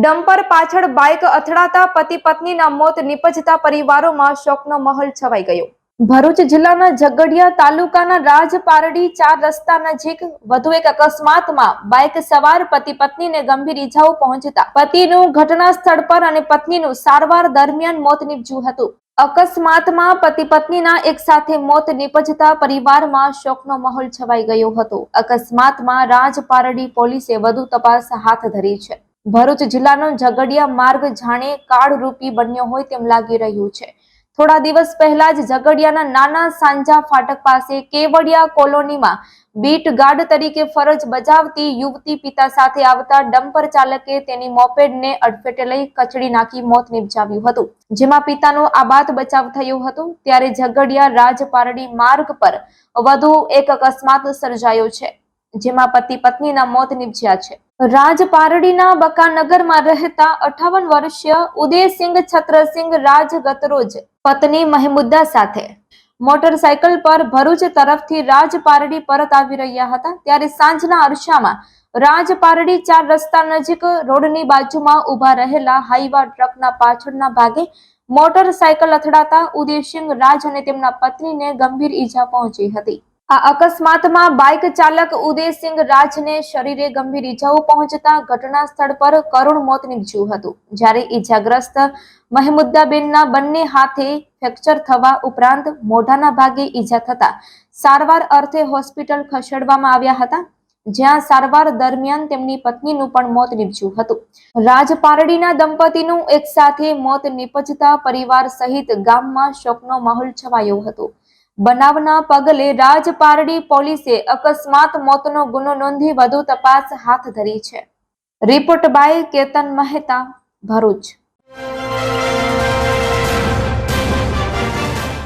Dumper પાછળ bike અથડાતા પતિ પત્નીના મોત નિપજતા પરિવારોમાં શોકનો માહોલ છવાઈ ગયો. ભરૂચ જિલ્લાના ઝઘડિયા તાલુકાના રાજપારડી ચાર રસ્તા નજીક વધુ એક અકસ્માતમાં બાઇક સવાર પતિ પત્નીને ગંભીર ઈજાઓ પહોંચતા. પતિનું ઘટના સ્થળ પર અને પત્નીનું સારવાર દરમિયાન મોત નીપજ્યું હતું. અકસ્માતમાં પતિ પત્નીના એક સાથે મોત નીપજતા પરિવારમાં શોકનો માહોલ છવાઈ ગયો હતો. અકસ્માતમાં રાજપારડી પોલીસે વધુ તપાસ હાથ ધરી છે. ભરૂચ જિલ્લાનો ઝઘડિયા માર્ગ જાણે કાળરૂપી બન્યો હોય તેમ લાગી રહ્યું છે. થોડા દિવસ પહેલા જ ઝઘડિયાના નાના સાંજા ફાટક પાસે કેવડિયા કોલોનીમાં બીટ ગાર્ડ તરીકે ફરજ બજાવતી યુવતી પિતા સાથે આવતા ડમ્પર ચાલકે તેની મોપેડને અડફેટે લઈ કચડી નાખી મોત નિપજાવ્યું હતું. જેમાં પિતાનો આબાદ બચાવ થયો હતો. ત્યારે ઝઘડિયા રાજપારડી માર્ગ પર વધુ એક અકસ્માત સર્જાયો છે. જેમાં પતિ પત્નીના મોત નિપજ્યા છે. રાજપારડીના બકાનગરમાં રહેતા અઠાવન વર્ષીય ઉદયસિંહ છત્રસિંહ રાજ ગતરોજ પત્ની મહેમુદ્દા સાથે મોટરસાયકલ પર ભરૂચ તરફથી રાજપારડી પરત આવી રહ્યા હતા. ત્યારે સાંજના અરસામાં રાજપારડી ચાર રસ્તા નજીક રોડની બાજુમાં ઊભા રહેલા હાઈવા ટ્રકના પાછળના ભાગે મોટરસાયકલ અથડાતા ઉદયસિંહ રાજ અને તેમના પત્નીને ગંભીર ઈજા પહોંચી હતી. આ અકસ્માતમાં બાઇક ચાલક ઉદયસિંહ રાજને શરીરે ગંભીર ઈજાઓ પહોંચતા ઘટના સ્થળ પર કરુણ મોત નીપજ્યું હતું. જ્યારે ઈજાગ્રસ્ત મહેમુદ્દાબેનના બંને હાથે ફ્રેક્ચર થવા ઉપરાંત મોઢાના ભાગે ઈજા થતા સારવાર અર્થે હોસ્પિટલ ખસેડવામાં આવ્યા હતા, જ્યાં સારવાર દરમિયાન તેમની પત્નીનું પણ મોત નીપજ્યું હતું. રાજપારડીના દંપતીનું એક સાથે મોત નીપજતા પરિવાર સહિત ગામમાં શોકનો માહોલ છવાયો હતો. બનાવના પગલે રાજપારડી પોલીસે અકસ્માત મોતનો ગુનો નોંધી વધુ તપાસ હાથ ધરી છે. Report by Ketan Mehta, Bharuch.